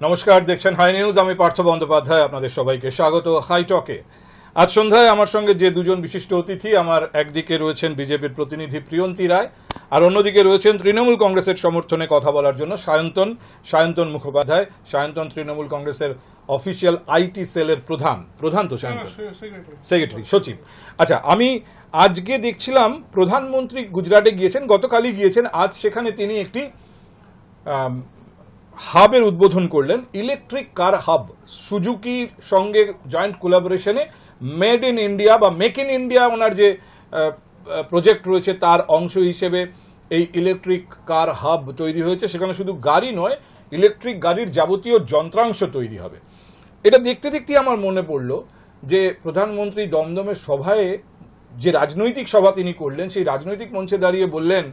নমস্কার দেখছেন high news আমি পার্থ বন্দ্যোপাধ্যায় আপনাদের সবাইকে স্বাগত হাই টকে আজ সন্ধ্যায় আমার সঙ্গে যে দুজন বিশিষ্ট অতিথি আমার একদিকে রয়েছেন বিজেপির প্রতিনিধি প্রিয়ন্তী রায় আর অন্যদিকে রয়েছেন তৃণমূল কংগ্রেসের সমর্থনে কথা বলার জন্য সায়ন্তন সায়ন্তন মুখোপাধ্যায় সায়ন্তন তৃণমূল কংগ্রেসের অফিসিয়াল আইটি সেলের প্রধান। প্রধান তো সায়ন্তন? সেক্রেটারি। সচিব। আচ্ছা আমি আজকে দেখছিলাম প্রধানমন্ত্রী গুজরাটে গিয়েছেন গতকালই গিয়েছেন আজ সেখানে তিনি একটি হাবের উদ্বোধন করলেন ইলেকট্রিক কার হাব সুজুকির সঙ্গে জয়েন্ট কোলাবোরেশনে মেড ইন ইন্ডিয়া বা মেক ইন ইন্ডিয়া ওনার যে প্রজেক্ট রয়েছে তার অংশ হিসেবে এই ইলেকট্রিক কার হাব তৈরি হয়েছে। সেখানে শুধু গাড়ি নয়, ইলেকট্রিক গাড়ির যাবতীয় যন্ত্রাংশ তৈরি হবে। এটা দেখতে দেখতে আমার মনে পড়ল যে, প্রধানমন্ত্রী দমদমের সভায় যে রাজনৈতিক সভা তিনি করলেন, সেই রাজনৈতিক মঞ্চে দাঁড়িয়ে বললেন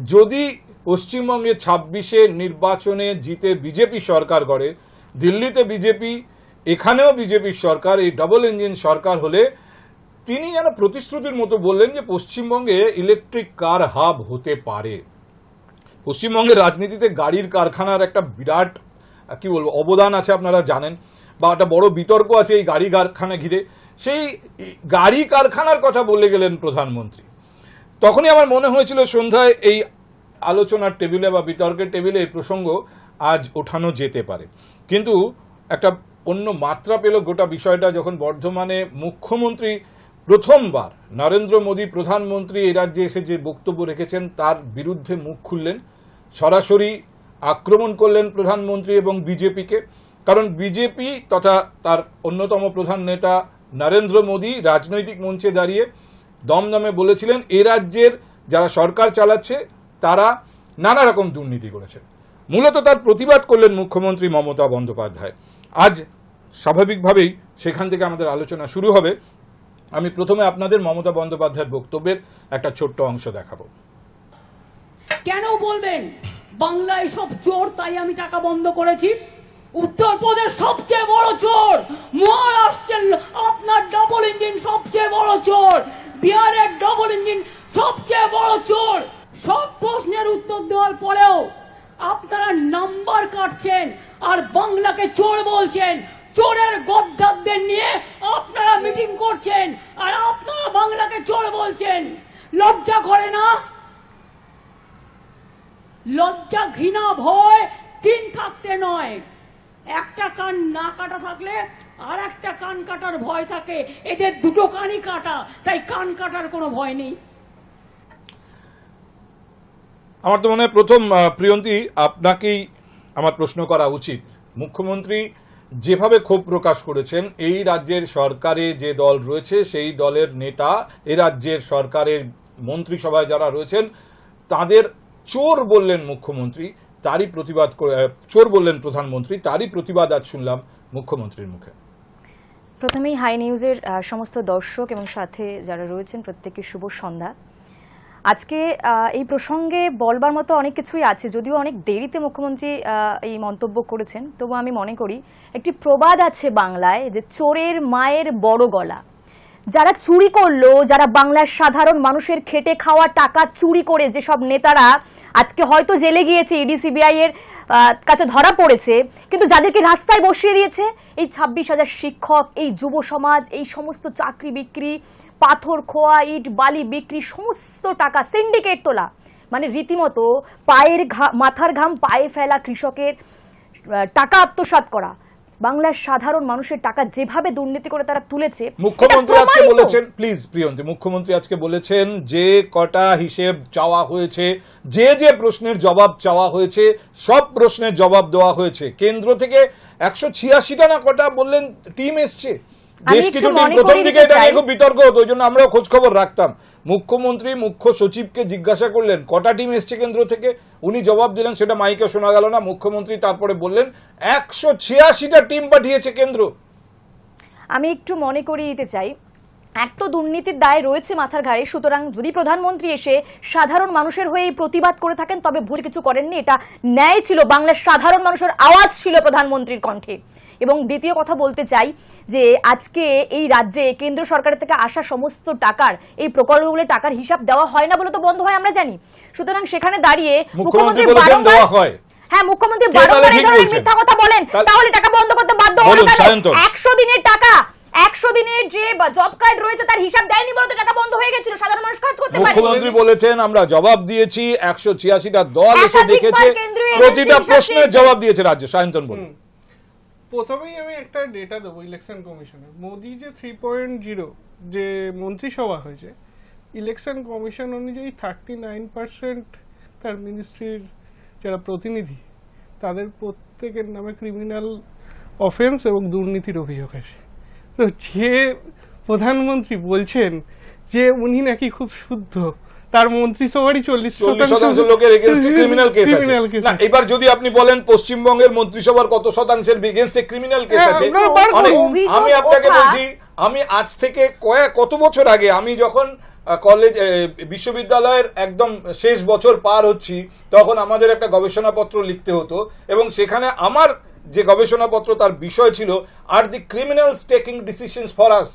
যদি পশ্চিমবঙ্গে ছাব্বিশে নির্বাচনে জিতে বিজেপি সরকার করে দিল্লিতে বিজেপি, এখানেও বিজেপির সরকার, এই ডবল ইঞ্জিন সরকার হলে তিনি যেন প্রতিশ্রুতির মতো বললেন যে পশ্চিমবঙ্গে ইলেকট্রিক কার হাব হতে পারে। পশ্চিমবঙ্গের রাজনীতিতে গাড়ির কারখানার একটা বিরাট, কি বলব, অবদান আছে আপনারা জানেন, বা একটা বড় বিতর্ক আছে এই গাড়ি কারখানা ঘিরে। সেই গাড়ি কারখানার কথা বলে গেলেন প্রধানমন্ত্রী। তখনই আমার মনে হয়েছিল সন্ধ্যায় এই আলোচনার টেবিলে বা বিতর্কের টেবিলে এই প্রসঙ্গ আজ ওঠানো যেতে পারে। কিন্তু একটা অন্য মাত্রা পেল গোটা বিষয়টা যখন বর্ধমানে মুখ্যমন্ত্রী প্রথমবার নরেন্দ্র মোদী প্রধানমন্ত্রী এই রাজ্যে এসে যে বক্তব্য রেখেছেন তার বিরুদ্ধে মুখ খুললেন, সরাসরি আক্রমণ করলেন প্রধানমন্ত্রী এবং বিজেপিকে। কারণ বিজেপি তথা তার অন্যতম প্রধান নেতা নরেন্দ্র মোদী রাজনৈতিক মঞ্চে দাঁড়িয়ে দমদমে বলেছিলেন, এ রাজ্যের যারা সরকার চালাচ্ছে, তারা নানা রকম দুর্নীতি করেছে। মূলত তার প্রতিবাদ করলেন মুখ্যমন্ত্রী মমতা বন্দ্যোপাধ্যায়। আজ স্বাভাবিকভাবেই সেখান থেকে আমাদের আলোচনা শুরু হবে। আমি প্রথমে আপনাদের মমতা বন্দ্যোপাধ্যায়ের বক্তব্যের একটা ছোট্ট অংশ দেখাবো। কেন বলবেন? বাংলায় সব চোর, তাই আমি টাকা বন্ধ করেছি। উত্তরপ্রদেশ সবচেয়ে বড় চোর। মহারাষ্ট্রের আপনার ডবল ইঞ্জিন সবচেয়ে বড় চোর। বিহারের ডবল ইঞ্জিন সবচেয়ে বড় চোর। সব প্রশ্নের উত্তর দেওয়ার পরেও আপনারা নাম্বার কাটছেন আর বাংলাকে চোর বলছেন। চোরের গদ্দারদের নিয়ে আপনারা মিটিং করছেন আর আপনারা বাংলাকে চোর বলছেন। লজ্জা করে না? লজ্জা ঘৃণা ভয় তিন থাকতে নয়। একটা কান না কাটা থাকলে আর একটা কান কাটার ভয় থাকে। এদের দুটো কানই কাটা, তাই কান কাটার কোনো ভয় নেই। আমার তো মনে হয় প্রথম প্রিয়ন্তী, আপনাকেই আমার প্রশ্ন করা উচিত। মুখ্যমন্ত্রী যেভাবে ক্ষোভ প্রকাশ করেছেন, এই রাজ্যের সরকারে যে দল রয়েছে, সেই দলের নেতা এ রাজ্যের সরকারের মন্ত্রিসভায় যারা রয়েছেন, তাদের চোর বললেন মুখ্যমন্ত্রী। তারই প্রতিবাদ চোর বললেন প্রধানমন্ত্রী, তারই প্রতিবাদ আজ শুনলাম মুখ্যমন্ত্রীর মুখে। প্রথমেই হাই নিউজের সমস্ত দর্শক এবং সাথে যারা রয়েছেন প্রত্যেকের শুভ সন্ধ্যা। আজকে এই প্রসঙ্গে বলবার মতো অনেক কিছুই আছে, যদিও অনেক দেরিতে মুখ্যমন্ত্রী এই মন্তব্য করেছেন। তবু আমি মনে করি, একটি প্রবাদ আছে বাংলায় যে চোরের মায়ের বড় গলা। যারা চুরি করল, যারা বাংলার সাধারণ মানুষের খেটে খাওয়া টাকা চুরি করে যেসব নেতারা আজকে হয়তো জেলে গিয়েছে, ইডি, সিবিআই এর কাছে ধরা পড়েছে, কিন্তু যাদেরকে রাস্তায় বসিয়ে দিয়েছে, এই ছাব্বিশ হাজার শিক্ষক, এই যুব সমাজ, এই সমস্ত চাকরি বিক্রি, পাথর খোয়া, ইট, বালি বিক্রি, সমস্ত টাকা সিন্ডিকেট তোলা। মানে রীতিমতো পায়ের ঘা- মাথার ঘাম পায়ে ফেলা কৃষকের টাকা আত্মসাৎ করা। বাংলার সাধারণ মানুষের টাকা যেভাবে দুর্নীতি করে তারা তুলেছে মুখ্যমন্ত্রী আজকে বলেছেন প্লিজ প্রিয়ন্তী মুখ্যমন্ত্রী আজকে বলেছেন যে কটা হিসেব চাওয়া হয়েছে যে যে প্রশ্নের জবাব চাওয়া হয়েছে সব প্রশ্নের জবাব দেওয়া হয়েছে। কেন্দ্র থেকে একশো ছিয়াশিটা না কটা বললেন টিম এসছে। বেশ প্রথম দিকে এটা নিয়ে খুব বিতর্ক হতো ওই জন্য আমরাও খোঁজ খবর রাখতাম। মুখ্যমন্ত্রী মুখ্য সচিবকে জিজ্ঞাসা করলেন কটা টিম এসছে কেন্দ্র থেকে? উনি জবাব দিলেন সেটা মাইকে শোনা গেল না। মুখ্যমন্ত্রী তারপরে বললেন একশো ছিয়াশিটা টিম পাঠিয়েছে কেন্দ্র। আমি একটু মনে করিয়ে দিতে চাই। এক তো দুর্নীতির দায় রয়েছে মাথার ঘাড়ে সুতরাং যদি প্রধানমন্ত্রী এসে সাধারণ মানুষের হয়ে প্রতিবাদ করে থাকেন তবে ভুল কিছু করেননি। এটা ন্যায় ছিল বাংলার সাধারণ মানুষের আওয়াজ ছিল প্রধানমন্ত্রীর কণ্ঠে। এবং দ্বিতীয় কথা বলতে চাই যে আজকে এই রাজ্যে কেন্দ্র সরকার থেকে আসা সমস্ত টাকার এই প্রকল্পগুলো টাকার হিসাব দেওয়া হয় না বলে তো বন্ধ হয় আমরা জানি। সুতরাং সেখানে দাঁড়িয়ে মুখ্যমন্ত্রী বারংবার হ্যাঁ। মুখ্যমন্ত্রী বারবার এই ধরনের মিথ্যা কথা বলেন। তাহলে- টাকা বন্ধ করতে বাধ্য সায়ন্তন। একশো দিনের টাকা একশো দিনের যে জব কার্ড রয়েছে তার হিসাব দেয়নি বলে তো টাকা বন্ধ হয়ে গেছিল। সাধারণ মানুষ কাজ করতে পারে মুখ্যমন্ত্রী বলেছেন আমরা জবাব দিয়েছি একশো ছিয়াশিটা দল এসে দেখেছে কেন্দ্রীয় প্রতিটা প্রশ্নের জবাব দিয়েছে রাজ্য। সায়ন্তন বলুন। প্রথমেই আমি একটা ডেটা দেবো ইলেকশন কমিশনের মোদি যে থ্রি পয়েন্ট জিরো যে মন্ত্রিসভা হয়েছে ইলেকশন কমিশন অনুযায়ী থার্টি নাইন পার্সেন্ট তার মিনিস্ট্রির যারা প্রতিনিধি, তাদের প্রত্যেকের নামে ক্রিমিনাল অফেন্স এবং দুর্নীতির অভিযোগ আছে তো যে প্রধানমন্ত্রী বলছেন যে উনি নাকি খুব শুদ্ধ তার মন্ত্রিসভারই চল্লিশ চল্লিশ শতাংশ লোকের এগেনস্টে ক্রিমিনাল কেস আছে। না এবার যদি আপনি বলেন পশ্চিমবঙ্গের মন্ত্রিসভার কত শতাংশের এগেনস্টে ক্রিমিনাল কেস হ্যাঁ, আছে। অনেক। অভিযোগ আমি আপনাকে বলছি আমি আজ থেকে কয়েক কত বছর আগে আমি যখন আহ, কলেজ বিশ্ববিদ্যালয়ের একদম শেষ বছর পার হচ্ছি তখন আমাদের একটা গবেষণাপত্র লিখতে হতো এবং সেখানে আমার যে গবেষণাপত্র তার বিষয় ছিল আর the criminals taking decisions for us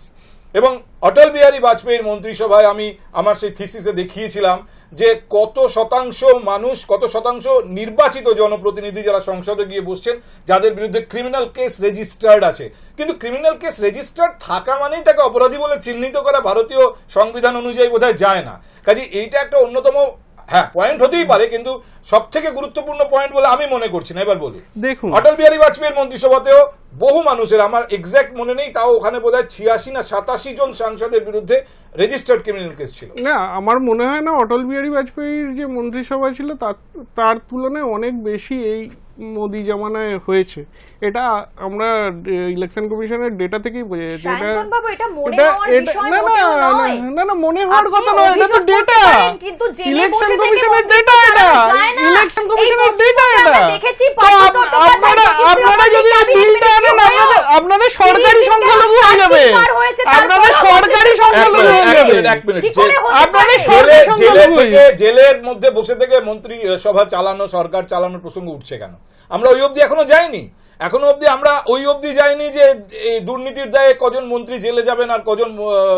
এবং অটল বিহারী বাজপেয়ীর মন্ত্রিসভায় আমি আমার সেই থিসিসে দেখিয়েছিলাম যে কত শতাংশ মানুষ, কত শতাংশ নির্বাচিত জনপ্রতিনিধি যারা সংসদে গিয়ে বসছেন, যাদের বিরুদ্ধে ক্রিমিনাল কেস রেজিস্টার্ড আছে। কিন্তু ক্রিমিনাল কেস রেজিস্টার্ড থাকা মানেই তাকে অপরাধী বলে চিহ্নিত করা ভারতীয় সংবিধান অনুযায়ী বোধহয় যায় না। কাজে এইটা একটা অন্যতম হ্যাঁ পয়েন্ট হতেই পারে কিন্তু সব থেকে গুরুত্বপূর্ণ পয়েন্ট বলে আমি মনে করছি না। এবার বলি। দেখুন। অটল বিহারী বাজপেয়ীর মন্ত্রিসভাতেও বহু মানুষের আমার এক্স্যাক্ট মনে নেই তাও ওখানে বোধহয় ছিয়াশি না সাতাশি জন সাংসদের বিরুদ্ধে রেজিস্টার্ড ক্রিমিনাল কেস ছিল। না আমার মনে হয় না অটল বিহারী বাজপেয়ীর যে মন্ত্রিসভা ছিল তার তার তুলনায় অনেক বেশি এই মোদি জামানায় হয়েছে। এটা আমরা ইলেকশন কমিশনের ডেটা থেকেই বোঝা যাচ্ছে এটা এটা মনে হওয়ার বিষয় না না না, মনে হওয়ার কথা নয় এটা তো ডেটা কিন্তু ইলেকশন কমিশনের ডেটা এটা। ইলেকশন কমিশনের ডেটা এটা। দেখেছি আপনারা আপনারা যদি এই বিলটা আনেন আপনাদের আপনাদের সরকারি সংখ্যালঘু হয়ে যাবে। আপনাদের সরকারি সংখ্যালঘু হয়ে যাবে। এক মিনিট কি করে হতে আপনাদের? জেলে সরকারি জেলে সংখ্যালঘু থেকে জেলের মধ্যে বসে থেকে মন্ত্রী সভা চালানো সরকার চালানোর প্রসঙ্গ উঠছে কেন? আমরা ওই অবধি এখনও যাইনি। এখনও অবধি আমরা ওই অবধি যাইনি যে এই দুর্নীতির দায়ে কজন মন্ত্রী জেলে যাবেন আর কজন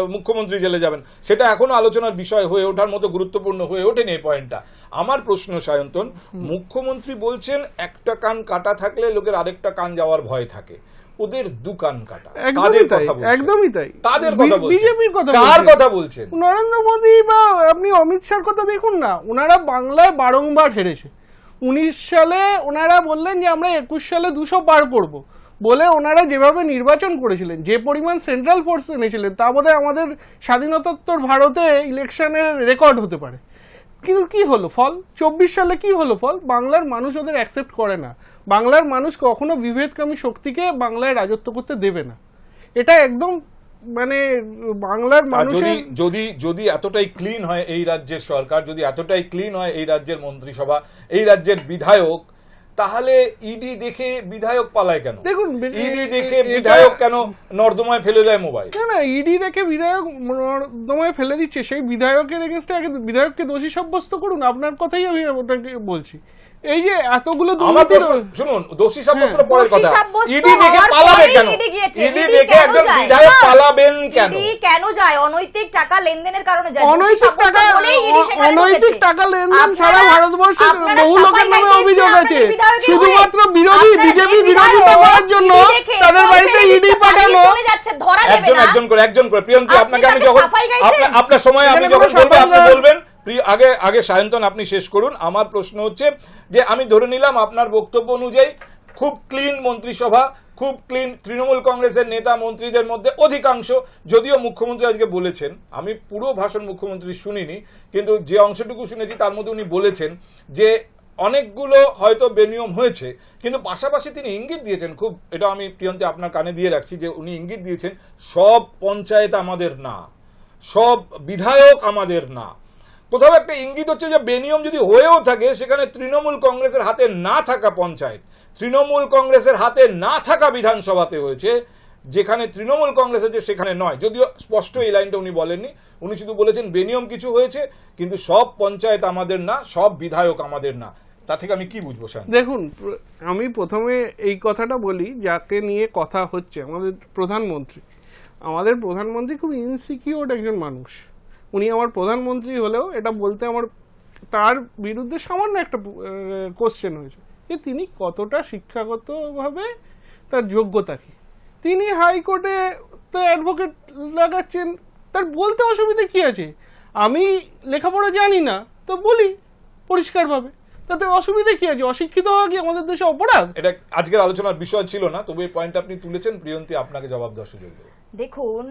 মুখ্যমন্ত্রী জেলে যাবেন। সেটা এখনও আলোচনার বিষয় হয়ে ওঠার মতো গুরুত্বপূর্ণ হয়ে ওঠেনি এই পয়েন্টটা। আমার প্রশ্ন সায়ন্তন মুখ্যমন্ত্রী বলছেন একটা কান কাটা থাকলে লোকের আরেকটা কান যাওয়ার ভয় থাকে। ওদের দু কান কাটা। তাই, কথা একদমই তাই। কাদের বি- কথা বলছেন? বিজেপির কথা কার কথা বলছেন? নরেন্দ্র মোদী বা আপনি অমিত শাহর কথা দেখুন না ওনারা বাংলায় বারংবার হেরেছে। উনিশ সালে ওনারা বললেন যে আমরা একুশ সালে দুশো পার করব। বলে ওনারা যেভাবে নির্বাচন করেছিলেন, যে পরিমাণ সেন্ট্রাল ফোর্স এনেছিলেন, তা বোধহয় আমাদের স্বাধীনতোত্তর ভারতে ইলেকশনের রেকর্ড হতে পারে। কিন্তু কি হলো ফল? চব্বিশ সালে কি হলো ফল? বাংলার মানুষ ওদের অ্যাকসেপ্ট করে না। বাংলার মানুষ কখনো বিভেদকামী শক্তিকে বাংলায় রাজত্ব করতে দেবে না। এটা একদম মানে বাংলার যদি যদি যদি এতটাই ক্লিন হয় এই রাজ্যের সরকার যদি এতটাই ক্লিন হয় এই রাজ্যের মন্ত্রিসভা এই রাজ্যের বিধায়ক তাহলে ইডি দেখে বিধায়ক পালায় কেন? দেখুন, ইডি এ- দেখে বিধায়ক কেন নর্দমায় ফেলে দেয় মোবাইল? না না ইডি দেখে বিধায়ক নর্দমায় ফেলে দিচ্ছে সেই বিধায়কের এগেনস্টে আগে বিধায়ককে দোষী সাব্যস্ত করুন আপনার কথাই আমি ওটাকে বলছি। এই যে এতগুলো শুনুন দোষী সাব্যস্ত হ্যাঁ। পরের কথা। ইডি দেখে পালাবে কেন? ইডি দেখে একজন বিধায়ক পালাবেন কেন? ED কেন যায়? অনৈতিক টাকা লেনদেনের কারণে যায়। অনৈতিক টাকা বলেই ED সেখানে অনৈতিক টাকা লেনদেন আপনারা- সারা ভারতবর্ষের বহু লোকের নামে অভিযোগ আছে। শুধুমাত্র হয়ে। বিরোধী বিজেপি বিরোধিতা করার জন্য তাদের বাড়িতে ইডি পাঠানো। পালিয়ে যাচ্ছে, ধরা একজন একজন করে একজন করে। প্রিয়ন্তী আপনাকে আমি যখন আপনার সময় আমি যখন বলব আপনি বলবেন প্রিয় আগে আগে সায়ন্তন, আপনি শেষ করুন। আমার প্রশ্ন হচ্ছে যে, আমি ধরে নিলাম আপনার বক্তব্য অনুযায়ী খুব ক্লিন মন্ত্রিসভা, খুব ক্লিন তৃণমূল কংগ্রেসের নেতা মন্ত্রীদের মধ্যে অধিকাংশ, যদিও মুখ্যমন্ত্রী আজকে বলেছেন, আমি পুরো ভাষণ মুখ্যমন্ত্রী শুনিনি, কিন্তু যে অংশটুকু শুনেছি তার মধ্যে উনি বলেছেন যে, অনেকগুলো হয়তো বেনিয়ম হয়েছে, কিন্তু পাশাপাশি তিনি ইঙ্গিত দিয়েছেন, খুব, এটা আমি প্রিয়ন্তে আপনার কানে দিয়ে রাখছি যে, উনি ইঙ্গিত দিয়েছেন, সব পঞ্চায়েত আমাদের না, সব বিধায়ক আমাদের না কোথাও একটা ইঙ্গিত হচ্ছে যে বেনিয়ম যদি হয়েও থাকে, সেখানে তৃণমূল কংগ্রেসের হাতে না থাকা পঞ্চায়েত, তৃণমূল কংগ্রেসের হাতে না থাকা বিধানসভাতে হয়েছে, যেখানে তৃণমূল কংগ্রেস আছে সেখানে নয়। যদিও স্পষ্ট এই লাইনটা উনি বলেননি। উনি শুধু বলেছেন বেনিয়ম কিছু হয়েছে, কিন্তু সব পঞ্চায়েত আমাদের না, সব বিধায়ক আমাদের না। তা থেকে আমি কি বুঝব, স্যার? দেখুন আমি প্রথমে এই কথাটা বলি, যাকে নিয়ে কথা হচ্ছে, আমাদের প্রধানমন্ত্রী। আমাদের প্রধানমন্ত্রী খুব ইনসিকিউর একজন মানুষ। উনি আমার প্রধানমন্ত্রী হলেও এটা বলতে আমার তার বিরুদ্ধে সামান্য একটা কোশ্চেন হয়েছে যে তিনি কতটা শিক্ষাগতভাবে তার যোগ্যতা কি? তিনি হাইকোর্টে তো অ্যাডভোকেট লাগাচ্ছেন, তার বলতে অসুবিধা কি আছে? আমি লেখাপড়া জানি না, তো বলি পরিষ্কারভাবে। তাতে অসুবিধা কি আছে? অশিক্ষিত হওয়া কি আমাদের দেশে অপরাধ? এটা আজকের আলোচনার বিষয় ছিল না, তবু এই পয়েন্ট আপনি তুলেছেন, প্রিয়ন্তী আপনাকে জবাব দেওয়ার সুযোগ দেখুন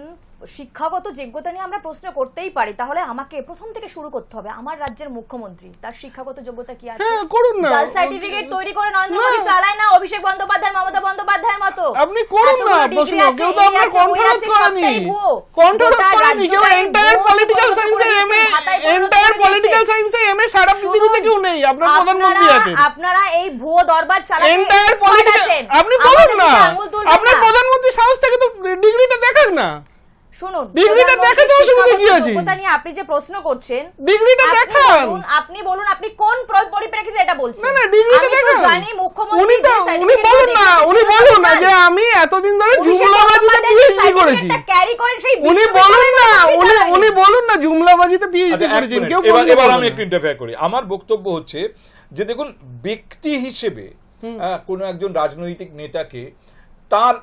শিক্ষাগত যোগ্যতা নিয়ে আমরা প্রশ্ন করতেই পারি। তাহলে আমাকে প্রথম থেকে শুরু করতে হবে। আমার রাজ্যের মুখ্যমন্ত্রী তার শিক্ষাগত যোগ্যতা কি আছে? হ্যাঁ করুন না। জাল সার্টিফিকেট তৈরি করে নরেন্দ্র মোদী। চালায় না অভিষেক বন্দ্যোপাধ্যায় মমতা বন্দ্যোপাধ্যায়ের মতো? আপনি করুন না প্রশ্ন। কেউ তো আছে, কণ্ঠরোধ আছে, করেনি। ভুয়ো। করেনি কেউ এন্টায়ার পলিটিক্যাল সায়েন্সে এমএ এন্টায়ার পলিটিক্যাল সায়েন্সে এমএ সারা পৃথিবীতে কেউ নেই আপনার প্রধানমন্ত্রী আছেন। আপনারা এই ভুয়ো দরবার চালাতে এন্টায়ার পলিটিক্যাল আপনি বলুন না। আপনার প্রধানমন্ত্রী সাহস থেকে তো ডিগ্রিটা দেখাক না। শুনুন ডিগ্রিটা দেখাতে অসুবিধা কি আছে? যোগ্যতা নিয়ে আপনি যে প্রশ্ন করছেন ডিগ্রিটা দেখান। আপনি বলুন আপনি কোন পরিপ্রেক্ষিতে এটা বলছেন? না না ডিগ্রিটা আমি দেখান। জানি মুখ্যমন্ত্রী উনি তো উনি বলুন না উনি বলুন না যে আমি এতদিন ধরে জুমলাবাজিতে পিএইচডি করেছি। certificate-টা করেন সেই উনি বলুন না উনি উনি বলুন না জুমলাবাজিতে পিএইচডি আচ্ছা করেছেন কেউ এবার এবার আমি একটু ইন্টারফেয়ার করি। আমার বক্তব্য হচ্ছে যে দেখুন ব্যক্তি হিসেবে কোনো একজন রাজনৈতিক নেতাকে তার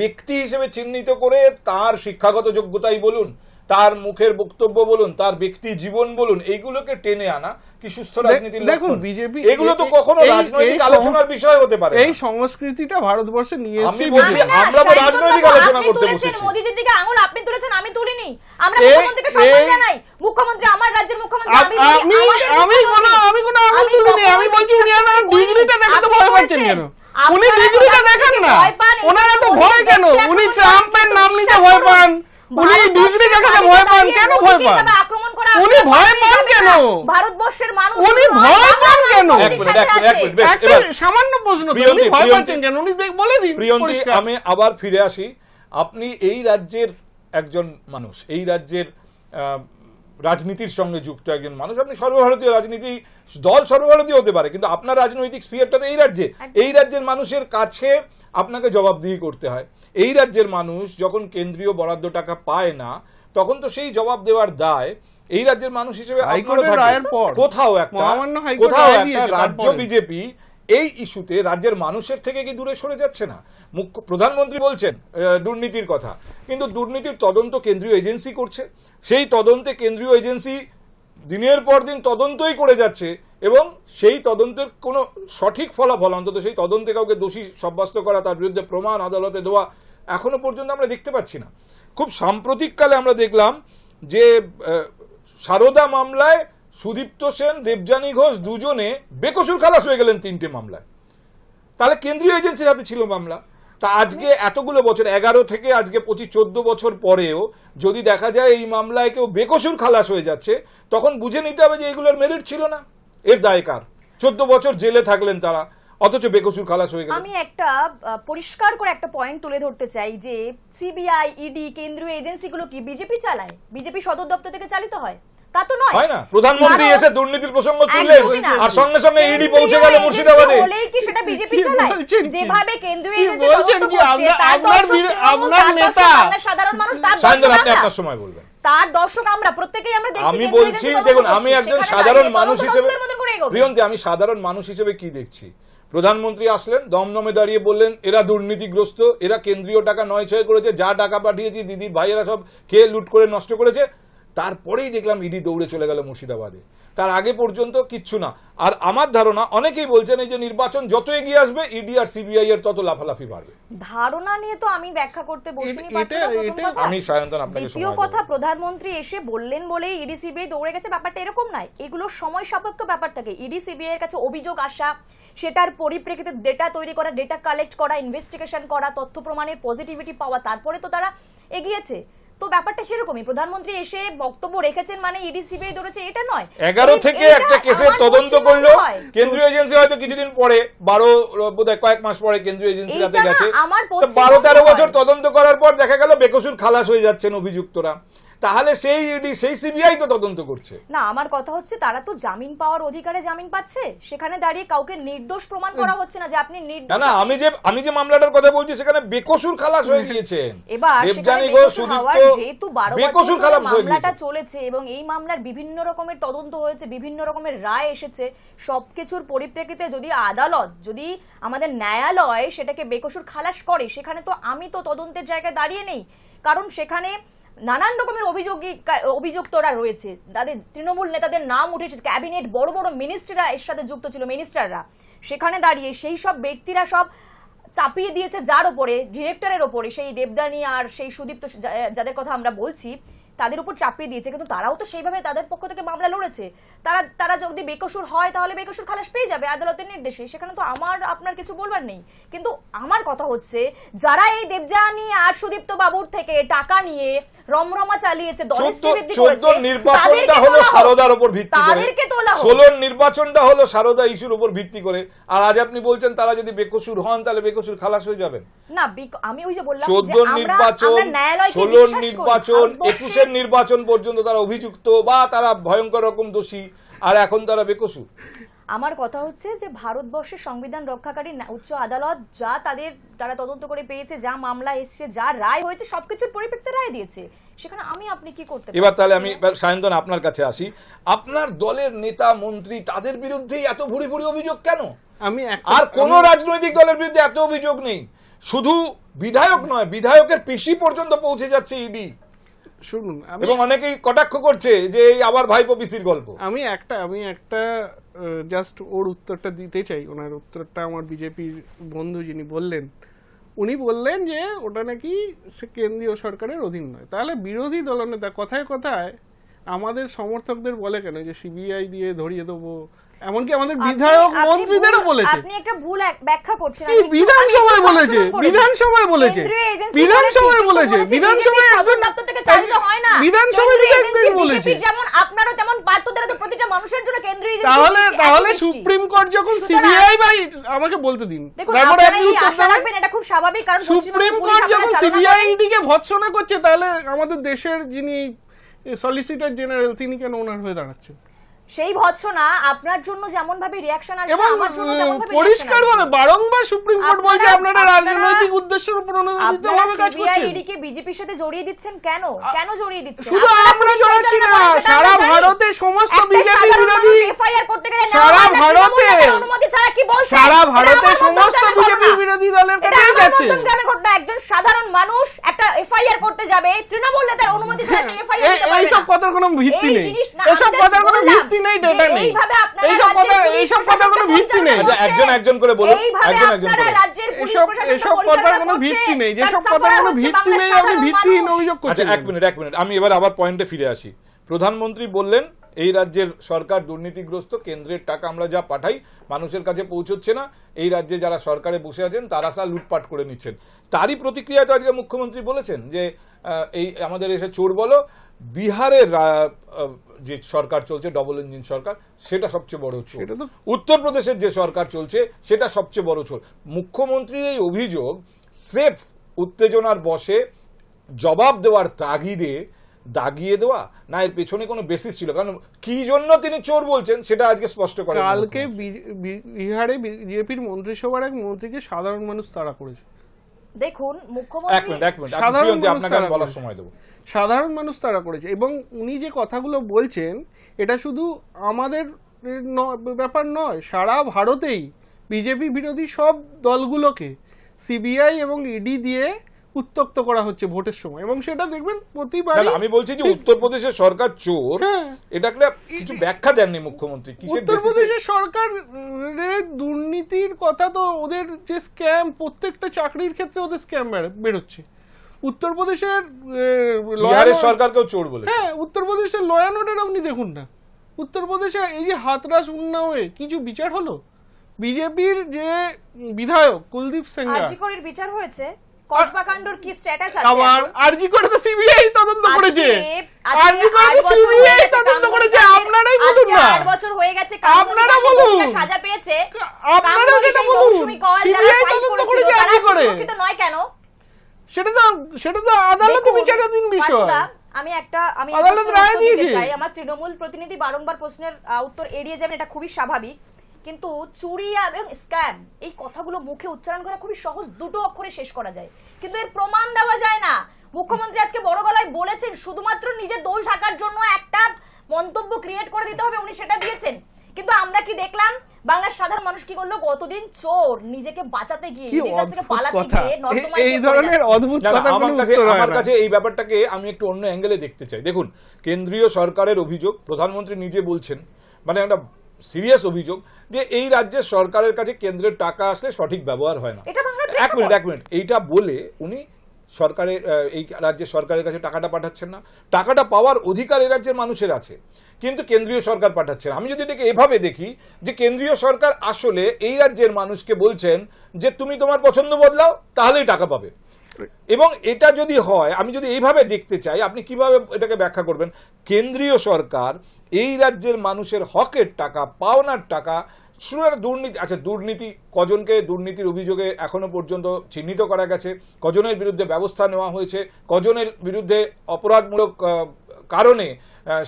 ব্যক্তি হিসেবে চিহ্নিত করে তার শিক্ষাগত যোগ্যতাই বলুন তার মুখের বক্তব্য বলুন তার ব্যক্তি জীবন বলুন এইগুলোকে টেনে আনা কি সুস্থ রাজনীতির দেখুন? BJP এগুলো তো কখনো রাজনৈতিক আলোচনার বিষয় হতে পারে এই সংস্কৃতিটা ভারতবর্ষে নিয়ে আমি বলছি, আমরা তো রাজনৈতিক আলোচনা আপনি করতে তুলেছেন, বসেছি। মোদিজির দিকে আঙুল আপনি তুলেছেন আমি তুলিনি। আমরা মুখ্যমন্ত্রীকে সম্মান জানাই। মুখ্যমন্ত্রী আমার রাজ্যের মুখ্যমন্ত্রী আমি আমি আমি কোনো আমি কোনো আঙুল আমি তুলিনি আমি বলছি উনি আমার ডিগ্রিটা দেখাতে ভয় পাচ্ছেন কেন? উনি ডিগ্রিটা দেখান না। ওনারা তো ভয় কেন? উনি ট্রাম্পের নাম নিতে ভয় পান। উনি ডিগ্রি দেখাতে ভয় পান? কেন ভয় পান? আক্রমণ করা উনি ভয় পান কেন? ভারতবর্ষের মানুষ উনি ভয় পান কেন? এক মিনিট, এক মিনিট, এক মিনিট, এবার সামান্য প্রশ্ন উনি ভয়। পাচ্ছেন কেন? উনি দেখ- বলে দিন প্রিয়ন্তী। আমি আবার ফিরে আসি। আপনি এই রাজ্যের একজন মানুষ এই রাজ্যের আহ, রাজনীতির সঙ্গে যুক্ত একজন মানুষ। আপনি সর্বভারতীয় রাজনীতি দল সর্বভারতীয় হতে পারে কিন্তু আপনার রাজনৈতিক স্পিয়ারটা তো এই রাজ্যে এই রাজ্যের মানুষের কাছে আপনাকে জবাবদিহি করতে হয়। এই রাজ্যের মানুষ যখন কেন্দ্রীয় বরাদ্দ টাকা পায় না তখন তো সেই জবাব দেওয়ার দায় এই রাজ্যের মানুষ হিসেবে। কোথাও একটা কোথাও একটা রাজ্য বিজেপি এই ইস্যুতে রাজ্যের মানুষের থেকে কি দূরে সরে যাচ্ছে না? মুখ্য, প্রধানমন্ত্রী বলছেন দুর্নীতির কথা। কিন্তু দুর্নীতির তদন্ত কেন্দ্রীয় এজেন্সি করছে। সেই তদন্তে কেন্দ্রীয় এজেন্সি দিনের পর দিন তদন্তই করে যাচ্ছে এবং সেই তদন্তের কোনো সঠিক ফলাফল, অন্তত সেই তদন্তে কাউকে দোষী সাব্যস্ত করা, তার বিরুদ্ধে প্রমাণ, আদালতে দেওয়া এখনও পর্যন্ত আমরা দেখতে পাচ্ছি না। খুব সাম্প্রতিককালে আমরা দেখলাম যে সারদা মামলায় সুদীপ্ত সেন, দেবযানী ঘোষ দুজনে বেকসুর খালাস হয়ে গেলেন তিনটে মামলায়। তাহলে কেন্দ্রীয় এজেন্সির হাতে ছিল মামলা। তা আজকে এতগুলো বছর, এগারো থেকে আজকে পঁচিশ, চোদ্দ বছর পরেও যদি দেখা যায় এই মামলায় কেউ বেকসুর খালাস হয়ে যাচ্ছে, তখন বুঝে নিতে হবে যে এগুলোর মেরিট ছিল না। এর দায় কার? চোদ্দ বছর জেলে থাকলেন তারা, অথচ বেকসুর খালাস হয়ে গেল আমি একটা পরিষ্কার করে একটা পয়েন্ট তুলে ধরতে চাই যে সিবিআই ইডি কেন্দ্রীয় এজেন্সিগুলো কি বিজেপি চালায়? বিজেপি সদর দপ্তর থেকে চালিত হয়? তা তো নয়। হয় না? প্রধানমন্ত্রী এসে দুর্নীতির প্রসঙ্গ তুললেন আর সঙ্গে সঙ্গে ইডি পৌঁছে গেল মুর্শিদাবাদে? হলেই কি সেটা বিজেপি চালায়? যেভাবে কেন্দ্রীয় এজেন্সি বলছেন কি? আপনার- আপনার দর্শক বিরো- তৃণমূল, আপনার তার দর্শক নেতা। সাধারণ মানুষ তার সায়ন্তন আপনি। আপনার সময় বলবেন। তার দর্শক আমরা প্রত্যেকেই আমরা দেখছি আমি বলছি দেখুন আমি একজন সাধারণ মানুষ হিসেবে। প্রিয়ন্তী আমি সাধারণ মানুষ হিসেবে কি দেখছি? প্রধানমন্ত্রী আসলেন দমদমে দাঁড়িয়ে বললেন এরা দুর্নীতিগ্রস্ত এরা কেন্দ্রীয় টাকা নয় ছয় করেছে যা টাকা পাঠিয়েছি দিদির ভাইয়েরা সব খেয়ে লুট করে নষ্ট করেছে। তারপরেই দেখলাম ইডি দৌড়ে চলে গেল মুর্শিদাবাদে। তার আগে পর্যন্ত কিচ্ছু না। আর আমার ধারণা অনেকেই বলছেন এই যে নির্বাচন যত এগিয়ে আসবে ইডি আর সিবিআই এর তত লাফালাফি বাড়বে। ধারণা নিয়ে তো আমি ব্যাখ্যা করতে বসিনি। আমি সায়ন্তন আপনাকে দ্বিতীয় কথা প্রধানমন্ত্রী এসে বললেন বলেই ইডি সিবিআই দৌড়ে গেছে। ব্যাপারটা এরকম নয় এগুলো সময় সাপেক্ষ ব্যাপার থাকে। ইডি সিবিআই এর কাছে অভিযোগ আসা সেটার পরিপ্রেক্ষিতে ডেটা তৈরি করা ডেটা কালেক্ট করা ইনভেস্টিগেশন করা তথ্য প্রমাণের পজিটিভিটি পাওয়া তারপরে তো তারা এগিয়েছে। তো ব্যাপারটা সেরকমই। প্রধানমন্ত্রী এসে বক্তব্য রেখেছেন মানে ইডি সিবিআই ধরেছে এটা নয়। এগারো থেকে একটা কেসের তদন্ত করল। কেন্দ্রীয় এজেন্সি হয়তো কিছুদিন পরে বারো বোধহয় কয়েক মাস পরে কেন্দ্রীয় এজেন্সি হাতে গেছে। বারো তেরো বছর তদন্ত করার পর দেখা গেল বেকসুর খালাস হয়ে যাচ্ছেন অভিযুক্তরা। তাহলে সেই ইডি সেই সিবিআই তো তদন্ত করছে। না আমার কথা হচ্ছে তারা তো জামিন পাওয়ার অধিকারে জামিন পাচ্ছে। সেখানে দাঁড়িয়ে কাউকে নির্দোষ প্রমাণ করা হচ্ছে না যে আপনি নির্দোষ না আমি যে আমি যে মামলাটার কথা বলছি সেখানে বেকসুর খালাস হয়ে গিয়েছেন। এবার ঘোষ বেকসুর হওয়ার সুদীপ্ত যেহেতু বারো বেকসুর খালাস হয়ে মামলাটা গিয়েছে। চলেছে এবং এই মামলার বিভিন্ন রকমের তদন্ত হয়েছে বিভিন্ন রকমের রায় এসেছে সবকিছুর পরিপ্রেক্ষিতে যদি আদালত যদি আমাদের ন্যায়ালয় সেটাকে বেকসুর খালাস করে সেখানে তো আমি তো তদন্তের জায়গায় দাঁড়িয়ে নেই। কারণ সেখানে নানান রকমের অভিযোগী অভিযুক্তরা রয়েছে। তাদের তৃণমূল নেতাদের নাম উঠেছে। ক্যাবিনেট, বড় বড় মিনিস্ট্রিরা এর সাথে যুক্ত ছিল, মিনিস্টাররা। সেখানে দাঁড়িয়ে সেই সব ব্যক্তিরা সব চাপিয়ে দিয়েছে যার ওপরে ডিরেক্টরের ওপরে সেই দেবদানি আর সেই সুদীপ্ত যাদের কথা আমরা বলছি, তাদের উপর চাপিয়ে দিয়েছে। কিন্তু তারাও তো সেইভাবে তাদের পক্ষ থেকে মামলা লড়েছে। তারা তারা যদি বেকসুর হয়, তাহলে বেকসুর খালাস পেয়ে যাবে আদালতের নির্দেশে। সেখানে তো আমার, আপনার কিছু বলবার নেই। কিন্তু আমার কথা হচ্ছে, যারা এই দেবজানি আর সুদীপ্ত বাবুর থেকে টাকা নিয়ে রমরমা চালিয়েছে নির্বাচনটা হলো সারদার উপর ভিত্তি করে। ষোলোর নির্বাচনটা হলো সারদা ইস্যুর উপর ভিত্তি করে। আর আজ আপনি বলছেন তারা যদি বেকসুর হন তাহলে বেকসুর খালাস হয়ে যাবেন। না আমি ওই যে বললাম যে চোদ্দ নির্বাচন ষোলোর নির্বাচন একুশের নির্বাচন পর্যন্ত তারা অভিযুক্ত বা তারা ভয়ঙ্কর রকম দোষী আর এখন তারা বেকসুর। আমার কথা হচ্ছে যে ভারতবর্ষের সংবিধান রক্ষাকারী উচ্চ আদালত যা তাদের তারা তদন্ত করে পেয়েছে যা মামলা এসছে যা রায় হয়েছে সবকিছুর পরিপ্রেক্ষিতে রায় দিয়েছে। সেখানে আমি আপনি কি করতে এবার তাহলে আমি সায়ন্তন আপনার কাছে আসি। আপনার দলের নেতা মন্ত্রী তাদের বিরুদ্ধেই এত ভুড়ি ভুড়ি অভিযোগ কেন? আমি আর কোন রাজনৈতিক দলের বিরুদ্ধে এত অভিযোগ নেই। শুধু বিধায়ক নয় বিধায়কের পিসি পর্যন্ত পৌঁছে যাচ্ছে ইডি শুনুন আমি এবং অনেকেই কটাক্ষ করছে যে এই আবার ভাইপো পিসির গল্প। আমি একটা আমি একটা জাস্ট ওর উত্তরটা দিতে চাই। ওনার উত্তরটা আমার বিজেপির বন্ধু যিনি বললেন, উনি বললেন যে ওটা নাকি কেন্দ্রীয় সরকারের অধীন নয়। তাহলে বিরোধী দলনেতা কথায় কথায় আমাদের সমর্থকদের বলে কেন যে, সিবিআই দিয়ে ধরিয়ে দেবো এমনকি আমাদের বিধায়ক মন্ত্রীদেরও বলেছে। আপনি একটা ভুল ব্যাখ্যা করছেন। একটু- বিধানসভায় বলেছে। বিধানসভায় বলেছে? বিধানসভায় বলেছে, বিধানসভায় BJP দপ্তর থেকে চালিত হয় না। বিধানসভায় বিধায়কদের বলেছে। যেমন আপনারও তেমন পার্থদেরও তো প্রতিটা মানুষের জন্য কেন্দ্রীয় agency তাহলে তাহলে সুপ্রিম কোর্ট যখন সিবিআই বা আমাকে বলতে দিন। তারপরে আপনি উত্তর দেবেন। এটা খুব স্বাভাবিক কারণ সুপ্রিম কোর্ট যখন সিবিআই। ইডিকে ভৎসনা করছে তাহলে আমাদের দেশের যিনি সলিসিটর জেনারেল তিনি কেন ওনার হয়ে দাঁড়াচ্ছেন? সেই ভৎসনা আপনার জন্য যেমন ভাবে রিয়াকশন আসবে আমার জন্য তেমন ভাবে পরিষ্কার ভাবে বারংবার সুপ্রিম কোর্ট বলছে আপনারা- আপনারা আপনারা- রাজনৈতিক উদ্দেশ্যের উপর অনুমোদিত ভাবে কাজ করছেন। ইডি কে বিজেপির সাথে জড়িয়ে দিচ্ছেন কেন? কেন জড়িয়ে দিচ্ছেন? শুধু আমরা জড়াচ্ছি না, সারা ভারতে সমস্ত বিজেপি বিরোধী FIR করতে গেলে সারা ভারতে- অনুমতি ছাড়া কি বলছেন? সারা ভারতে সমস্ত বিজেপি বিরোধী দলের গেছে ঘটনা। একজন সাধারণ মানুষ একটা এফআইআর করতে যাবে তৃণমূল নেতার অনুমতি ছাড়া সেই এফআইআর এই- দিতে পারবে এইসব না। কথার কোনো ভিত্তি এই নেই। জিনিস না, এসব আমি কথার কোনো ভিত্তি নেই ডেটা নেই। এইভাবে এইসব কথা এইসব কথার কোনো ভিত্তি নেই। আচ্ছা, একজন একজন করে বলুন, একজন একজন করে। এসব এসব কথার কোনো ভিত্তি নেই। যেসব কথার কোনো ভিত্তি নেই আপনি ভিত্তিহীন অভিযোগ আচ্ছা করছেন এক মিনিট এক মিনিট। আমি এবার আবার পয়েন্টে ফিরে আসি। প্রধানমন্ত্রী বললেন এই রাজ্যের সরকার দুর্নীতিগ্রস্ত কেন্দ্রের টাকা আমরা যা পাঠাই মানুষের কাছে পৌঁছচ্ছে না। এই রাজ্যে যারা সরকারে বসে আছেন তারা সা লুটপাট করে নিচ্ছেন। তারই প্রতিক্রিয়া তো আজকে মুখ্যমন্ত্রী বলেছেন যে এই আমাদের এসে চোর বলো। বিহারের যে সরকার চলছে ডবল ইঞ্জিন সরকার সেটা সবচেয়ে বড় চোর। উত্তরপ্রদেশের যে সরকার চলছে সেটা সবচেয়ে বড় চোর। মুখ্যমন্ত্রীর এই অভিযোগ স্রেফ উত্তেজনার বসে জবাব দেওয়ার তাগিদে দাগিয়ে দেওয়া না এর পেছনে কোনো বেসিস ছিল। কারণ কি জন্য তিনি চোর বলছেন সেটা আজকে স্পষ্ট করে কালকে বিহারে বিজেপির মন্ত্রিসভার এক মন্ত্রীকে সাধারণ মানুষ তাড়া করেছে। দেখুন মুখ্যমন্ত্রী সাধারণ আপনাকে বলার সময় দেব। সাধারণ মানুষ তারা করেছে। এবং উনি যে কথাগুলো বলছেন এটা শুধু আমাদের ব্যাপার নয় সারা ভারতেই বিজেপি বিরোধী সব দলগুলোকে সিবিআই এবং ইডি দিয়ে উত্তক্ত করা হচ্ছে ভোটের সময়। এবং সেটা দেখবেন না, আমি বলছি যে উত্তরপ্রদেশের সরকার চোর হ্যাঁ। এটা একটা কিছু ব্যাখ্যা দেননি মুখ্যমন্ত্রী কিসের উত্তরপ্রদেশের সরকারের দুর্নীতির কথা তো ওদের যে স্ক্যাম প্রত্যেকটা চাকরির ক্ষেত্রে ওদের স্ক্যাম বেরোচ্ছে। উত্তরপ্রদেশের and- সরকারকেও চোর বলেছে। হ্যাঁ উত্তরপ্রদেশের ল অ্যান্ড অর্ডার আপনি দেখুন না। উত্তরপ্রদেশে এই যে হাতরাস উন্নাওয়ে কিছু বিচার হলো? বিজেপির যে বিধায়ক কুলদীপ আরজিকরের বিচার হয়েছে। কসবা কাণ্ডর কি স্ট্যাটাস আছে আবার আরজি করে তো সিবিআই তদন্ত করেছে আরজি করে তো সিবিআই তদন্ত করেছে আপনারাই বলুন না আট বছর হয়ে গেছে আপনারা বলুন। সাজা পেয়েছে আপনারা সেটা বলুন। ফাইল তদন্ত করেছে আরজি করে। নয় কেন সেটা তো সেটা তো আদালতে বিচারাধীন বিষয় আমি একটা আমি আদালত রায় দিয়েছে। চাই আমার তৃণমূল প্রতিনিধি বারংবার প্রশ্নের উত্তর এড়িয়ে যাবেন এটা খুবই স্বাভাবিক কিন্তু চুরি এবং স্ক্যাম এই কথাগুলো মুখে উচ্চারণ করা খুবই সহজ দুটো অক্ষরে শেষ করা যায়। কিন্তু এর প্রমাণ দেওয়া যায় না। মুখ্যমন্ত্রী আজকে বড় গলায় বলেছেন শুধুমাত্র নিজের দোষ ঢাকার জন্য একটা মন্তব্য ক্রিয়েট করে দিতে হবে উনি সেটা দিয়েছেন। কিন্তু আমরা কি দেখলাম? বাংলার সাধারণ মানুষ কি করল? গতদিন চোর নিজেকে বাঁচাতে গিয়ে থেকে পালাতে গিয়ে এই ধরনের অদ্ভুত আমার কাছে আমার কাছে এই ব্যাপারটাকে আমি একটু অন্য অ্যাঙ্গেলে দেখতে চাই। দেখুন কেন্দ্রীয় সরকারের অভিযোগ প্রধানমন্ত্রী নিজে বলছেন মানে একটা সিরিয়াস অভিযোগ যে এই রাজ্যের সরকারের কাছে কেন্দ্রের টাকা আসলে সঠিক ব্যবহার হয় না। এক মিনিট এক মিনিট। এইটা বলে উনি সরকারের এই রাজ্যের সরকারের কাছে টাকাটা পাঠাচ্ছেন না। টাকাটা পাওয়ার অধিকার এই রাজ্যের মানুষের আছে কিন্তু কেন্দ্রীয় সরকার পাঠাচ্ছে না আমি যদি এটাকে এভাবে দেখি যে কেন্দ্রীয় সরকার আসলে এই রাজ্যের মানুষকে বলছেন যে তুমি তোমার পছন্দ বদলাও তাহলেই টাকা পাবে। এবং এটা যদি হয় আমি যদি এইভাবে দেখতে চাই আপনি কীভাবে এটাকে ব্যাখ্যা করবেন? কেন্দ্রীয় সরকার এই রাজ্যের মানুষের হকের টাকা, পাওনার টাকা শুরু একটা দুর্নীতি আচ্ছা দুর্নীতি, কজনকে দুর্নীতির অভিযোগে এখনও পর্যন্ত চিহ্নিত করা গেছে, কজনের বিরুদ্ধে ব্যবস্থা নেওয়া হয়েছে, কজনের বিরুদ্ধে অপরাধমূলক কারণে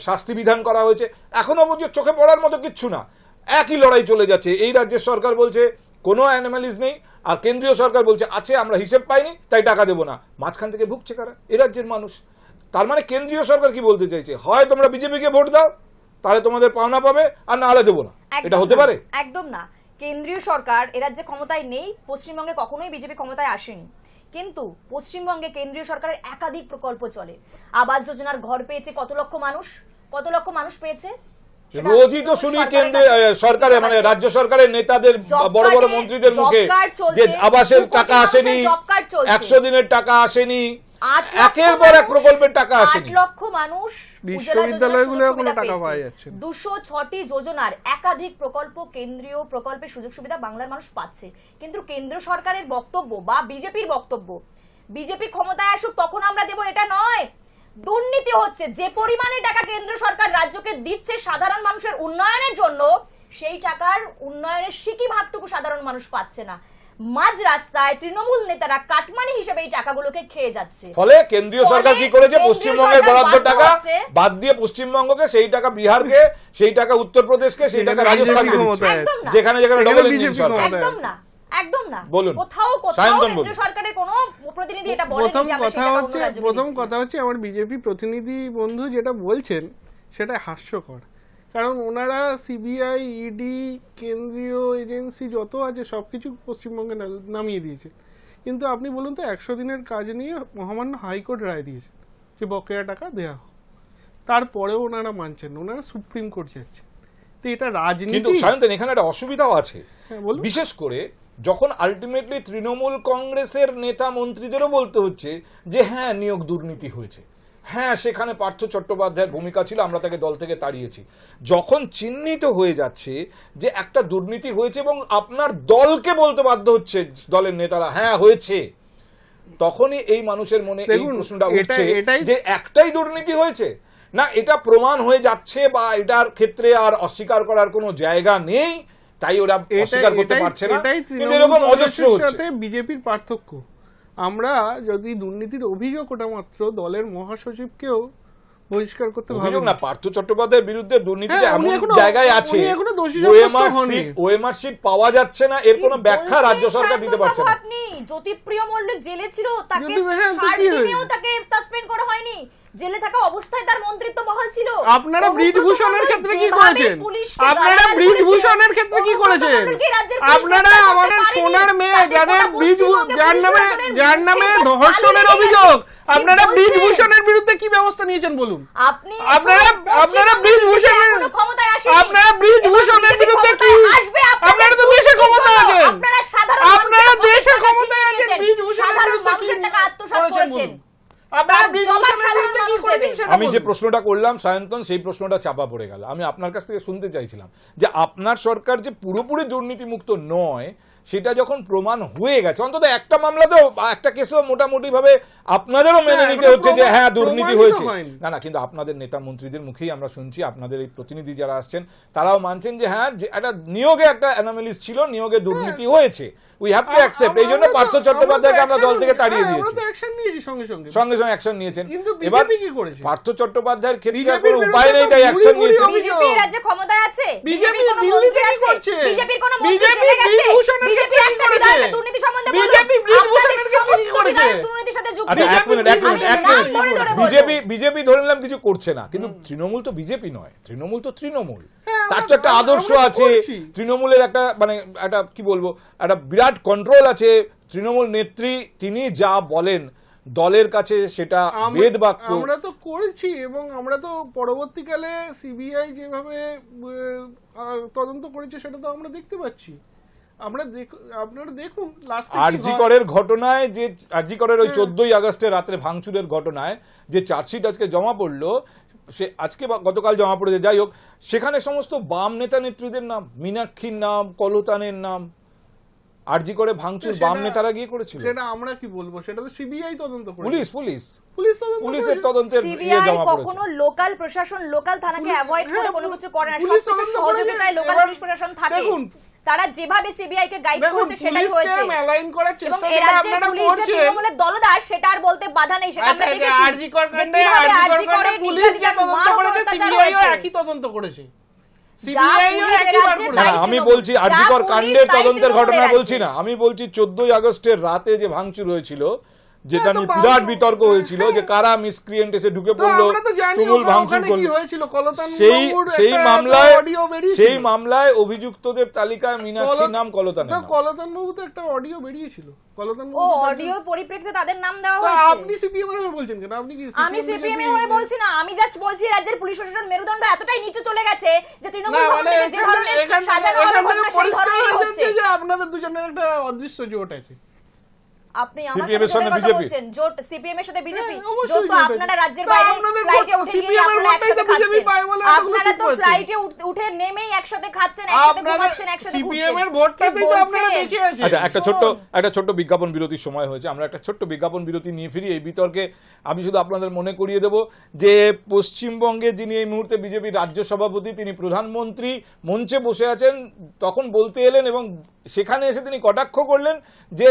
শাস্তি বিধান করা হয়েছে, এখনও পর্যন্ত চোখে পড়ার মতো কিচ্ছু না। একই লড়াই চলে যাচ্ছে, এই রাজ্যের সরকার বলছে কোনো অ্যানিমালিস নেই, আর কেন্দ্রীয় সরকার বলছে আছে, আমরা হিসেব পাইনি, তাই টাকা দেবো না। মাঝখান থেকে ভুগছে কারা? এ রাজ্যের মানুষ। তার মানে কেন্দ্রীয় সরকার কি বলতে চাইছে? হয় তোমরা বিজেপিকে ভোট দাও তাহলে তোমাদের পাওনা পাবে আর না হলে দেবো না। এটা হতে পারে? একদম না। কেন্দ্রীয় সরকার এ রাজ্যে ক্ষমতায় নেই পশ্চিমবঙ্গে কখনোই বিজেপি ক্ষমতায় আসেনি। কিন্তু পশ্চিমবঙ্গে কেন্দ্রীয় সরকারের একাধিক প্রকল্প চলে। আবাস যোজনার ঘর পেয়েছে কত লক্ষ মানুষ? কত লক্ষ মানুষ পেয়েছে? রোজই তো শুনি কেন্দ্রে সরকারে মানে রাজ্য সরকারের নেতাদের বড় বড় মন্ত্রীদের মুখে যে আবাসের টাকা আসেনি। একশো দিনের টাকা আসেনি একের পর এক প্রকল্পের টাকা আট আসেনি। লক্ষ মানুষ বিশ্ববিদ্যালয়গুলো এখনও টাকা পাওয়া যাচ্ছে না। দুশো ছটি যোজনার একাধিক প্রকল্প কেন্দ্রীয় প্রকল্পের সুযোগ সুবিধা বাংলার মানুষ পাচ্ছে। কিন্তু কেন্দ্র সরকারের বক্তব্য বা বিজেপির বক্তব্য বিজেপি ক্ষমতায় আসুক তখন আমরা দেব এটা নয়। দুর্নীতি হচ্ছে যে পরিমাণে টাকা কেন্দ্র সরকার রাজ্যকে দিচ্ছে সাধারণ মানুষের উন্নয়নের জন্য সেই টাকার উন্নয়নের সিকি ভাগটুকু সাধারণ মানুষ পাচ্ছে না। মাঝ রাস্তায় তৃণমূল নেতারা কাটমানি হিসেবে এই টাকাগুলোকে খেয়ে যাচ্ছে। ফলে কেন্দ্রীয় সরকার কি করেছে? পশ্চিমবঙ্গের বরাদ্দ টাকা বাদ দিয়ে পশ্চিমবঙ্গকে সেই টাকা বিহারকে সেই টাকা উত্তরপ্রদেশকে সেই টাকা রাজস্থানকে। যেখানে যেখানে ডবল ইঞ্জিন সরকার। একদম না একদম না। কোথাও কোথাও কেন্দ্র সরকারের কোনো প্রতিনিধি এটা বলেনি প্রথম যে আমরা সেই কথা হচ্ছে প্রথম কথা হচ্ছে আমার বিজেপি প্রতিনিধি বন্ধু যেটা বলছেন সেটা হাস্যকর। কারণ ওনারা সিবিআই ইডি কেন্দ্রীয় এজেন্সি যত আছে সব কিছু পশ্চিমবঙ্গে নামিয়ে দিয়েছে। কিন্তু আপনি বলুন তো একশো দিনের কাজ নিয়ে মহামান্য হাইকোর্ট রায় দিয়েছে যে বকেয়া টাকা দেয়া হোক। তারপরেও ওনারা মানছেন ওনারা সুপ্রিম কোর্ট যাচ্ছে তো এটা কিন্তু রাজনীতি সায়ন্তন এখানে একটা অসুবিধাও আছে। হ্যাঁ, বিশেষ করে যখন আলটিমেটলি তৃণমূল কংগ্রেসের নেতা মন্ত্রীদেরও বলতে হচ্ছে যে হ্যাঁ নিয়োগ দুর্নীতি হয়েছে। হ্যাঁ সেখানে পার্থ চট্টোপাধ্যায়ের ভূমিকা ছিল আমরা তাকে দল থেকে তাড়িয়েছি। যখন চিহ্নিত হয়ে যাচ্ছে যে একটা দুর্নীতি হয়েছে এবং আপনার দলকে বলতে বাধ্য হচ্ছে দলের নেতারা হ্যাঁ হয়েছে তখনই এই মানুষের মনে এই প্রশ্নটা উঠছে যে একটাই দুর্নীতি হয়েছে। না এটা প্রমাণ হয়ে যাচ্ছে বা এটার ক্ষেত্রে আর অস্বীকার করার কোনো জায়গা নেই তাই ওরা অস্বীকার করতে পারছে না। কিন্তু এরকম অজস্র হচ্ছে। বিজেপির পার্থক্য। আমরা যদি দুর্নীতির অভিযোগ ওটা মাত্র দলের মহাসচিবকেও বহিষ্কার করতে অভিযোগ না পার্থ চট্টোপাধ্যায়ের বিরুদ্ধে দুর্নীতিতে হ্যাঁ, এমন জায়গায় আছে ওএমআরসি এখনও দোষী সাব্যস্ত ওএমআর হননি। সিট ওএমআর সিট পাওয়া যাচ্ছে না এর কোনো ব্যাখ্যা রাজ্য সরকার দিতে পারছে না। আপনি। জ্যোতিপ্রিয় মল্লিক জেলে ছিল তাকে হ্যাঁ, তাকে সাসপেন্ড করা হয়নি। জেলে থাকা অবস্থায় তার মন্ত্রিত্ব বহাল ছিল। আপনারা ব্রিজভূষণের ক্ষেত্রে কি করেছেন? আপনারা ব্রিজভূষণের ক্ষেত্রে কি করেছেন? আপনারা আমাদের? সোনার মেয়ে যাদের ব্রিজ যার নামে যার নামে ধর্ষণের অভিযোগ। আপনারা? ব্রিজভূষণের বিরুদ্ধে কি ব্যবস্থা নিয়েছেন বলুন? আপনি আপনারা আপনারা ব্রিজভূষণের ক্ষমতায় আসেনি। আপনারা ব্রিজভূষণের বিরুদ্ধে কি আসবে আপনারা তো দুর্নীতির ক্ষমতা আছেন আপনারা সাধারণ আপনারা মানুষের দেশে টাকা ক্ষমতায় ছিনিয়ে আছেন নিয়েছেন। ব্রিজভূষণের সাধারণ বিরুদ্ধে কি মানুষের টাকা আত্মসাৎ করেছেন করেছেন বলুন। আপনারা তার জবাব ব্রিজভূষণের সাধারণ বিরুদ্ধে কি মানুষ করেছেন দেবে। সেটা আমি যে প্রশ্নটা করলাম সায়ন্তন সেই প্রশ্নটা চাপা পড়ে গেল। আমি আপনার কাছ থেকে শুনতে চাইছিলাম যে আপনার সরকার যে পুরোপুরি দুর্নীতিমুক্ত নয় সেটা যখন প্রমাণ হয়ে গেছে অন্তত একটা মামলাতেও বা একটা কেসেও মোটামুটি ভাবে আপনাদেরও মেনে হ্যাঁ, নিতে হচ্ছে যে হ্যাঁ দুর্নীতি হয়েছে। না না কিন্তু আপনাদের নেতা মন্ত্রীদের মুখেই আমরা শুনছি আপনাদের এই প্রতিনিধি যারা আসছেন তারাও মানছেন যে হ্যাঁ যে একটা নিয়োগে একটা অ্যানামেলিস ছিল নিয়োগে দুর্নীতি হয়েছে। উই হ্যাভ টু অ্যাকসেপ্ট এই জন্য হ্যাঁ। পার্থ চট্টোপাধ্যায়কে আমরা দল থেকে তাড়িয়ে হ্যাঁ, দিয়েছি সঙ্গে সঙ্গে সঙ্গে সঙ্গে অ্যাকশন নিয়েছেন এবার পার্থ চট্টোপাধ্যায়ের ক্ষেত্রে কোনো উপায় নেই তাই অ্যাকশন নিয়েছেন বিজেপি রাজ্যে ক্ষমতায় আছে বিজেপি কোনো মন্ত্রী আছে বিজেপির কোনো মন্ত্রী বিজেপি গেছে বিজেপি একটা বিধায়ক দুর্নীতি সম্বন্ধে বিজেপি ব্রিজভূষণের আপনাদের ক্ষেত্রে কি সমস্ত বিধায়ক দুর্নীতির সাথে যুক্ত আচ্ছা এক মিনিট এক মিনিট এক মিনিট ধরে ধরে বিজেপি বিজেপি ধরে নিলাম কিছু করছে না কিন্তু তৃণমূল তো বিজেপি নয় তৃণমূল তো তৃণমূল হ্যাঁ, তার তো একটা আদর্শ আছে তৃণমূলের একটা মানে একটা কি বলব একটা বিরাট কন্ট্রোল আছে। তৃণমূল নেত্রী তিনি যা বলেন দলের কাছে সেটা বেদ বাক্য। আমরা তো করেছি এবং আমরা তো পরবর্তীকালে সিবিআই যেভাবে তদন্ত করেছে সেটা তো আমরা দেখতে পাচ্ছি। আমরা আপনারা দেখুন লাস্ট আরজি করের ঘটনায় যে আরজি করের ওই চোদ্দই আগস্টে রাত্রে ভাঙচুরের ঘটনায় যে চার্জশিট আজকে জমা পড়ল সে আজকে বা গতকাল জমা পড়েছে। যাই হোক সেখানে সমস্ত বাম নেতা নেত্রীদের নাম মীনাক্ষীর নাম কলতানের নাম আরজি করে ভাঙচুর বাম নেতারা গিয়ে করেছিল। সেটা আমরা কি বলব? সেটা তো সিবিআই তদন্ত করে পুলিশ পুলিশ। পুলিশ তদন্ত পুলিশের। তদন্তের ইয়ে জমা পড়েছে। কখনো লোকাল প্রশাসন লোকাল থানাকে অ্যাভয়েড করে হ্যাঁ, কোনো কিছু করে না পুলিশ সবকিছু সহযোগিতায় লোকাল পুলিশ প্রশাসন থাকে। দেখুন, তারা যেভাবে সিবিআই কে গাইড করছে সেটাই হয়েছে। অ্যালাইন করার চেষ্টা এ যেটা রাজ্যের আপনারা পুলিশ যে তৃণমূলের দলদাস সেটা আর বলতে বাধা নেই সেটা আচ্ছা আমরা আচ্ছা দেখেছি। আরজি কর কাণ্ডে আরজি করে পুলিশ যে তদন্ত করেছে সিবিআইও একই তদন্ত করেছে। আমি বলছি যা আরজিকর কাণ্ডের তদন্তের ঘটনা বলছি না। আমি বলছি চোদ্দই আগস্টের রাতে যে ভাঙচুর হয়েছিল যেটা হ্যাঁ, নিয়ে বিরাট বিতর্ক হয়েছিল হ্যাঁ। যে কারা মিসক্রিয়েন্ট এসে ঢুকে পড়ল তুমুল ভাঙচুর করল। সেই সেই মামলায় সেই মামলায় অভিযুক্তদের তালিকায় মীনাক্ষীর নাম কলতান বাবু তো একটা অডিও বেরিয়েছিল। ও অডিও পরিপ্রেক্ষিতে তাদের নাম দেওয়া হয়েছে। আপনি সিপিএম এর হয়ে বলছেন কেন? আপনি কি আমি সিপিএম এর হয়ে বলছি না। আমি জাস্ট বলছি রাজ্যের পুলিশ প্রশাসন মেরুদণ্ড এতটাই নিচে চলে গেছে যে না তৃণমূল মানে যে ধরনের সাজানো হবে সেই হচ্ছে। যে আপনাদের দুজনের একটা অদৃশ্য জোট আছে। আপনি আমার CPM এর সাথে সঙ্গে কথা BJP? বলছেন জোট সিপিএম এর সাথে বিজেপি? হ্যাঁ, জোট তো আপনারা রাজ্যের বাইরে ফ্লাইটে উঠে গিয়ে এর আপনারা তো একসাথে পায় বলে আপনারা তো ফ্লাইটে উঠে নেমেই একসাথে খাচ্ছেন একসাথে ঘুমাচ্ছেন একসাথে সিপিএম এর ভোটটাতেই তো আপনারা বেঁচে আছেন। আচ্ছা একটা বিজ্ঞাপন বিরতির সময় হয়েছে। আমরা একটা ছোট্ট বিজ্ঞাপন বিরতি নিয়ে ফিরি। এই বিতর্কে আমি শুধু আপনাদের মনে করিয়ে দেব যে পশ্চিমবঙ্গে যিনি এই মুহূর্তে বিজেপি রাজ্য সভাপতি তিনি প্রধানমন্ত্রী মঞ্চে বসে আছেন তখন বলতে এলেন এবং সেখানে এসে তিনি কটাক্ষ করলেন যে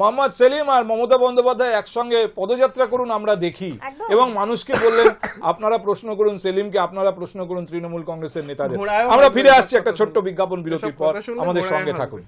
মোহাম্মদ সেলিম আর মমতা বন্দ্যোপাধ্যায় একসঙ্গে পদযাত্রা করুন আমরা দেখি। এবং মানুষকে বললেন আপনারা প্রশ্ন করুন সেলিমকে আপনারা প্রশ্ন করুন তৃণমূল কংগ্রেসের নেতাদের আমরা ফিরে আসছি একটা ছোট্ট বিজ্ঞাপন বিরতির পর আমাদের সঙ্গে। থাকুন